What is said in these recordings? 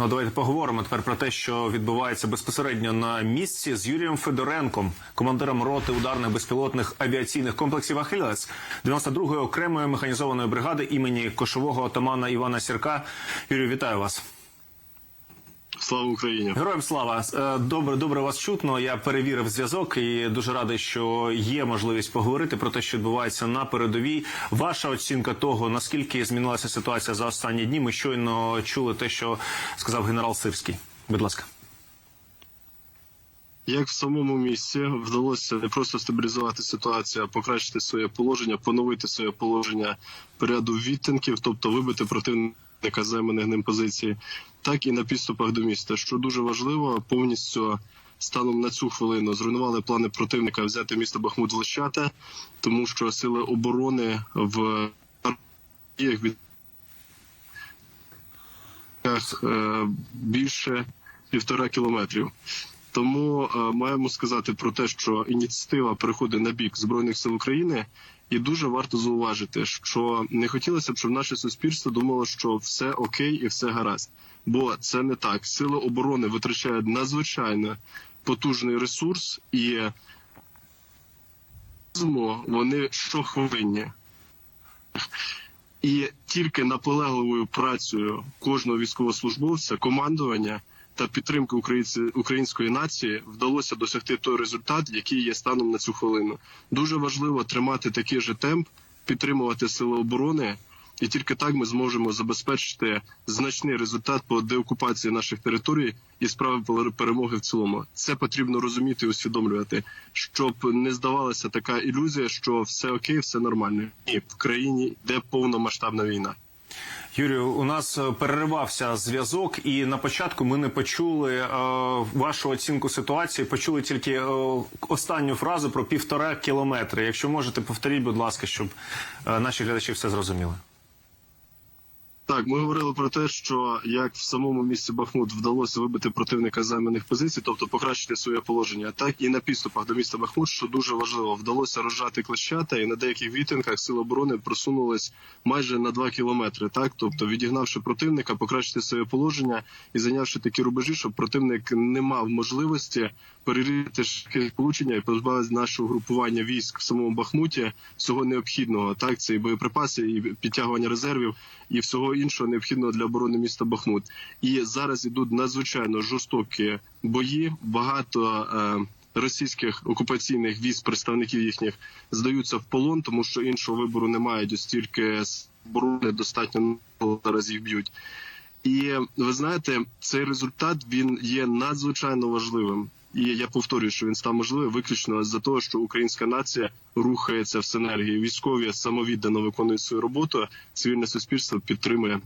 Ну, давайте поговоримо тепер про те, що відбувається безпосередньо на місці з Юрієм Федоренком, командиром роти ударних безпілотних авіаційних комплексів Ахілес 92-ї окремої механізованої бригади імені кошового отамана Івана Сірка. Юрію, вітаю вас. Слава Україні! Героям слава Е, добре, добре вас чутно. Я перевірив зв'язок і дуже радий, що є можливість поговорити про те, що відбувається на передовій. Ваша оцінка того, наскільки змінилася ситуація за останні дні. Ми щойно чули те, що сказав генерал Сирський. Будь ласка. Як в самому місці вдалося не просто стабілізувати ситуацію, а покращити своє положення, поновити своє положення по ряду відтинків, тобто вибити противника займаних ним позиції, так і на підступах до міста, що дуже важливо, повністю станом на цю хвилину зруйнували плани противника взяти місто Бахмут Лощата, тому що сили оборони в діях від е, більше півтора кілометрів. Тому е, маємо сказати про те, що ініціатива переходить на бік збройних сил України, і дуже варто зауважити, що не хотілося б, щоб наше суспільство думало, що все окей і все гаразд. Бо це не так. Сили оборони витрачають надзвичайно потужний ресурс, і вони щохвилинні. І тільки наполегливою працею кожного військовослужбовця, командування та підтримки української нації вдалося досягти той результат, який є станом на цю хвилину. Дуже важливо тримати такий же темп, підтримувати сили оборони, і тільки так ми зможемо забезпечити значний результат по деокупації наших територій і справи пер- перемоги в цілому. Це потрібно розуміти і усвідомлювати, щоб не здавалася така ілюзія, що все окей, все нормально. Ні, в країні йде повномасштабна війна. Юрію, у нас е, переривався зв'язок, і на початку ми не почули е, вашу оцінку ситуації. Почули тільки е, останню фразу про півтора кілометри. Якщо можете, повторіть, будь ласка, щоб е, наші глядачі все зрозуміли. Так, ми говорили про те, що як в самому місті Бахмут вдалося вибити противника займаних позицій, тобто покращити своє положення, так і на підступах до міста Бахмут, що дуже важливо, вдалося розжати клещата, і на деяких відтинках сил оборони просунулись майже на 2 кілометри. Так, тобто відігнавши противника, покращити своє положення і зайнявши такі рубежі, щоб противник не мав можливості перерізати шляхи сполучення і позбавити нашого групування військ в самому Бахмуті всього необхідного. Так, це і боєприпаси, і підтягування резервів, і всього іншого необхідного для оборони міста Бахмут. І зараз ідуть надзвичайно жорстокі бої. Багато е, російських окупаційних військ, представників їхніх здаються в полон, тому що іншого вибору не мають, оскільки з оборони достатньо зараз їх б'ють. І ви знаєте, цей результат він є надзвичайно важливим. І я повторюю, що він став можливим виключно за того, що українська нація рухається в синергії. Військові самовіддано виконують свою роботу. Цивільне суспільство підтримує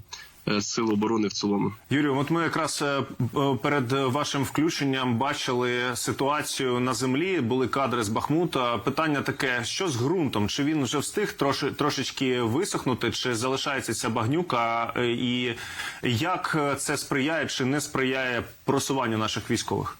е, сили оборони в цілому. Юрію, от ми якраз е, е, перед вашим включенням бачили ситуацію на землі. Були кадри з Бахмута. Питання таке: що з ґрунтом? Чи він вже встиг троши, трошечки висохнути, чи залишається ця багнюка? І як це сприяє чи не сприяє просуванню наших військових?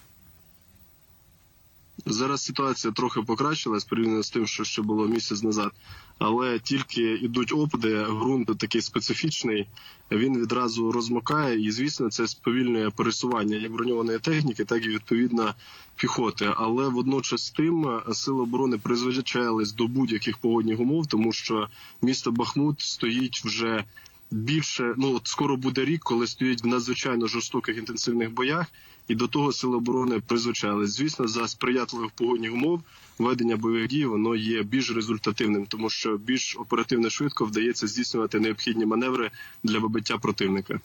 Зараз ситуація трохи покращилась порівняно з тим, що ще було місяць назад. Але тільки йдуть опади, ґрунт такий специфічний, він відразу розмокає, і звісно, це сповільнює пересування як броньованої техніки, так і відповідно піхоти. Але водночас тим сили оборони призвичаїлись до будь-яких погодних умов, тому що місто Бахмут стоїть вже. Більше ну скоро буде рік, коли стоїть в надзвичайно жорстоких інтенсивних боях, і до того сили оборони призвичайились. Звісно, за сприятливих погодних умов ведення бойових дій воно є більш результативним, тому що більш оперативно швидко вдається здійснювати необхідні маневри для вибиття противника.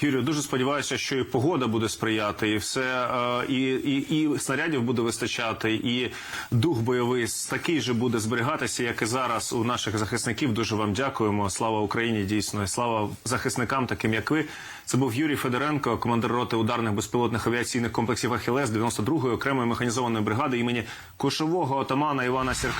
Юрію, дуже сподіваюся, що і погода буде сприяти, і все е, і, і, і снарядів буде вистачати, і дух бойовий такий же буде зберігатися, як і зараз у наших захисників. Дуже вам дякуємо. Слава Україні! Дійсно, і слава захисникам, таким як ви. Це був Юрій Федоренко, командир роти ударних безпілотних авіаційних комплексів Ахілес 92-ї окремої механізованої бригади імені кошового отамана Івана Сірка.